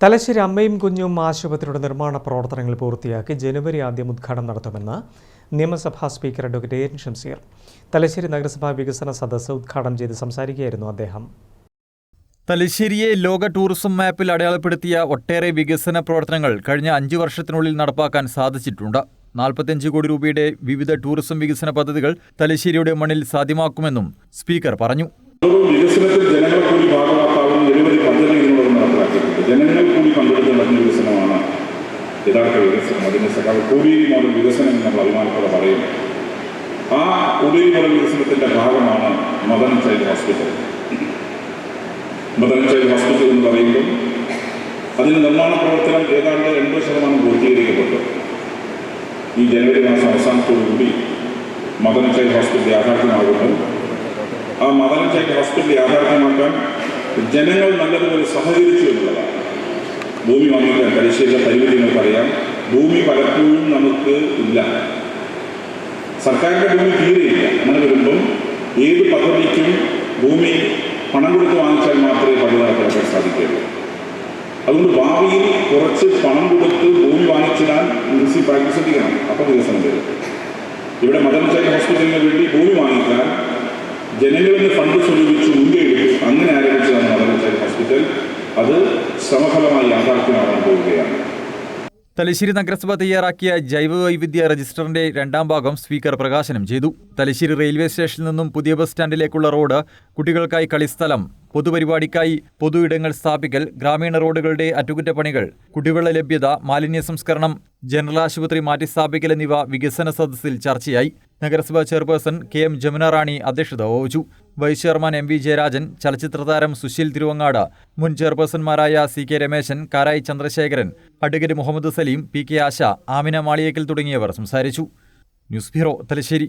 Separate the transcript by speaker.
Speaker 1: തലശ്ശേരി അമ്മയും കുഞ്ഞും ആശുപത്രിയുടെ നിർമ്മാണ പ്രവർത്തനങ്ങൾ പൂർത്തിയാക്കി ജനുവരി ആദ്യം ഉദ്ഘാടനം നടത്തുമെന്ന് നിയമസഭാ speaker advocate N Shamseer Thalassery നഗരസഭാ വികസന സദസ്സ് ഉദ്ഘാടനം ചെയ്ത് സംസാരിക്കുകയായിരുന്നു അദ്ദേഹം.
Speaker 2: തലശ്ശേരിയെ ലോക ടൂറിസം മാപ്പിൽ അടയാളപ്പെടുത്തിയ ഒട്ടേറെ വികസന പ്രവർത്തനങ്ങൾ കഴിഞ്ഞ അഞ്ച് വർഷത്തിനുള്ളിൽ നടപ്പാക്കാൻ സാധിച്ചിട്ടുണ്ട്. നാൽപ്പത്തിയഞ്ച് കോടി രൂപയുടെ വിവിധ ടൂറിസം വികസന പദ്ധതികൾ തലശ്ശേരിയുടെ മണ്ണിൽ സാധ്യമാക്കുമെന്നും സ്പീക്കർ പറഞ്ഞു.
Speaker 3: വികസനത്തിൽ ജനങ്ങളെ കൂടി ഭാഗമാക്കാവുന്ന നിരവധി പദ്ധതികളോട് വികസനം അതിന് സഖാവ് കോടിയേരി മോഡൽ വികസനം എന്ന് നമ്മൾ അഭിമാനത്തോടെ പറയും. ആ കോടിയേരി മോഡൽ വികസനത്തിന്റെ ഭാഗമാണ് mother child hospital. Mother child hospital എന്ന് പറയുമ്പോൾ അതിന് നിർമ്മാണ പ്രവർത്തനം ഏതാണ്ട് എൺപത് ശതമാനം പൂർത്തീകരിക്കപ്പെട്ടു. ഈ ജനുവരി മാസം അവസാനത്തോടുകൂടി മദൻ ചൈൽഡ് ഹോസ്പിറ്റൽ യാഥാർത്ഥ്യമാകുന്നു ആ മദൻ ചൈൽഡ് ഹോസ്പിറ്റൽ യാഥാർത്ഥ്യമാക്കാൻ ജനങ്ങൾ നല്ലതുപോലെ സഹകരിച്ചു എന്നുള്ളതാണ്. ഭൂമി വാങ്ങിക്കാൻ പരിശീലന നിങ്ങൾക്കറിയാം. ഭൂമി പലപ്പോഴും നമുക്ക് ഇല്ല. സർക്കാരിന്റെ ഭൂമി തീരെയില്ല. അങ്ങനെ വരുമ്പം ഏത് പദ്ധതിക്കും ഭൂമി പണം കൊടുത്ത് വാങ്ങിച്ചാൽ മാത്രമേ പദ്ധതി നടപ്പിലാക്കാൻ സാധിക്കുകയുള്ളൂ. അതുകൊണ്ട് ഭാവിയിൽ കുറച്ച് പണം കൊടുത്ത് ഭൂമി വാങ്ങിച്ചിടാൻ മുനിസിപ്പാലിറ്റി ശ്രദ്ധിക്കണം. അപ്പോൾ വികസനം വരും. ഇവിടെ മദൻ ചൈൽഡ് ഹോസ്പിറ്റലിന് വേണ്ടി ഭൂമി വാങ്ങിക്കാൻ ജനങ്ങളിൽ നിന്ന് ഫണ്ട് സ്വരൂപിച്ച് മുൻകൈ എടുത്തു അങ്ങനെ ആരംഭിച്ചതാണ് മദൻ ചൈൽഡ് ഹോസ്പിറ്റൽ. അത് ശ്രമഫലമായി യാഥാർത്ഥ്യമാകാൻ പോവുകയാണ്.
Speaker 2: തലശ്ശേരി നഗരസഭ തയ്യാറാക്കിയ ജൈവ വൈവിധ്യ രജിസ്റ്ററിന്റെ രണ്ടാം ഭാഗം സ്പീക്കർ പ്രകാശനം ചെയ്തു. തലശ്ശേരി റെയിൽവേ സ്റ്റേഷനിൽ നിന്നും പുതിയ ബസ് സ്റ്റാൻഡിലേക്കുള്ള റോഡ് കുട്ടികൾക്കായി കളിസ്ഥലം പൊതുപരിപാടിക്കായി പൊതു ഇടങ്ങൾ സ്ഥാപിക്കൽ ഗ്രാമീണ റോഡുകളുടെ അറ്റകുറ്റപ്പണികൾ കുടിവെള്ള ലഭ്യത മാലിന്യ സംസ്കരണം ജനറൽ ആശുപത്രി മാറ്റിസ്ഥാപിക്കൽ എന്നിവ വികസന സദസ്സിൽ ചർച്ചയായി. നഗരസഭാ chairperson K M Jamuna Rani അധ്യക്ഷത വഹിച്ചു. Vice chairman M V Jayarajan ചലച്ചിത്ര താരം സുശീൽ തിരുവങ്ങാട് മുൻ ചെയർപേഴ്സൺമാരായ C K Rameshan Karayi Chandrasekharan advocate Muhammad Saleem P K Asha Amina Maliyekkal തുടങ്ങിയവർ സംസാരിച്ചു. News bureau Thalassery.